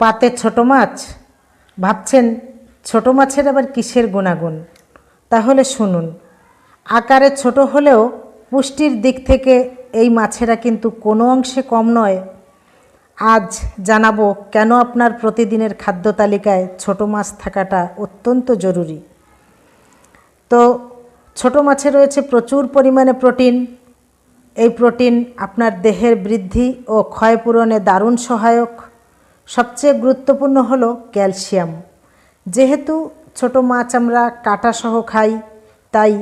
পাতে ছোট মাছ। ভাবছেন, ছোট মাছের আবার কিসের গুণাগুণ? তাহলে শুনুন, আকারে ছোট হলেও পুষ্টির দিক থেকে এই মাছেরা কিন্তু কোনো অংশে কম নয়। আজ জানাব কেন আপনার প্রতিদিনের খাদ্য তালিকায় ছোট মাছ থাকাটা অত্যন্ত জরুরি। তো, ছোট মাছে রয়েছে প্রচুর পরিমাণে প্রোটিন। এই প্রোটিন আপনার দেহের বৃদ্ধি ও ক্ষয়পূরণে দারুণ সহায়ক। সবচেয়ে গুরুত্বপূর্ণ হলো ক্যালসিয়াম। যেহেতু ছোট মাছ আমরা কাঁটাসহ খাই, তাই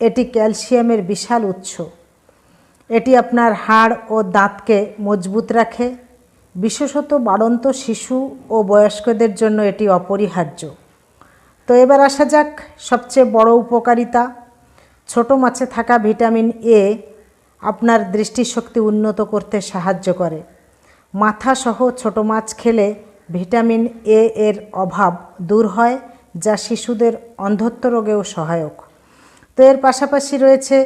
এটি ক্যালসিয়ামের বিশাল উৎস। এটি আপনার হাড় ও দাঁতকে মজবুত রাখে। বিশেষত বাড়ন্ত শিশু ও বয়স্কদের জন্য এটি অপরিহার্য। তো এবার আসা যাক সবচেয়ে বড় উপকারিতা। ছোট মাছে থাকা ভিটামিন এ আপনার দৃষ্টিশক্তি উন্নত করতে সাহায্য করে। মাথা সহ ছোট মাছ খেলে ভিটামিন এ এর অভাব দূর হয়, যা শিশুদের অন্ধত্ব রোগেও সহায়ক। তো এর পাশাপাশি রয়েছে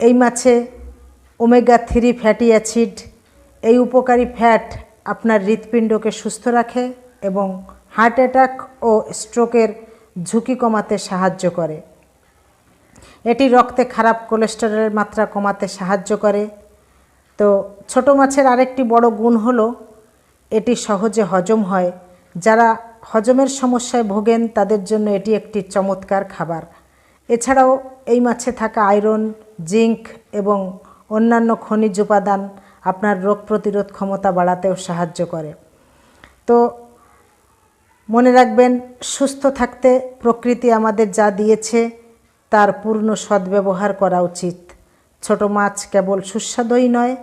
এই মাছে ওমেগা থ্রি ফ্যাটি অ্যাসিড। এই উপকারী ফ্যাট আপনার হৃৎপিণ্ডকে সুস্থ রাখে এবং হার্ট অ্যাটাক ও স্ট্রোকের ঝুঁকি কমাতে সাহায্য করে। এটি রক্তে খারাপ কোলেস্টেরলের মাত্রা কমাতে সাহায্য করে। তো ছোট মাছের আরেকটি বড় গুণ হলো, এটি সহজে হজম হয়। যারা হজমের সমস্যায় ভোগেন, তাদের জন্য এটি একটি চমৎকার খাবার। এছাড়াও এই মাছে থাকা আয়রন, জিঙ্ক এবং অন্যান্য খনিজ উপাদান আপনার রোগ প্রতিরোধ ক্ষমতা বাড়াতেও সাহায্য করে। তো মনে রাখবেন, সুস্থ থাকতে প্রকৃতি আমাদের যা দিয়েছে, তার পূর্ণ সদ্ব্যবহার করা উচিত। ছোট মাছ কেবল সুস্বাদুই নয়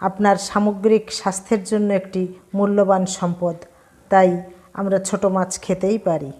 আপনার সামগ্রিক স্বাস্থ্যের জন্য একটি মূল্যবান সম্পদ। তাই আমরা ছোট মাছ খেতেই পারি।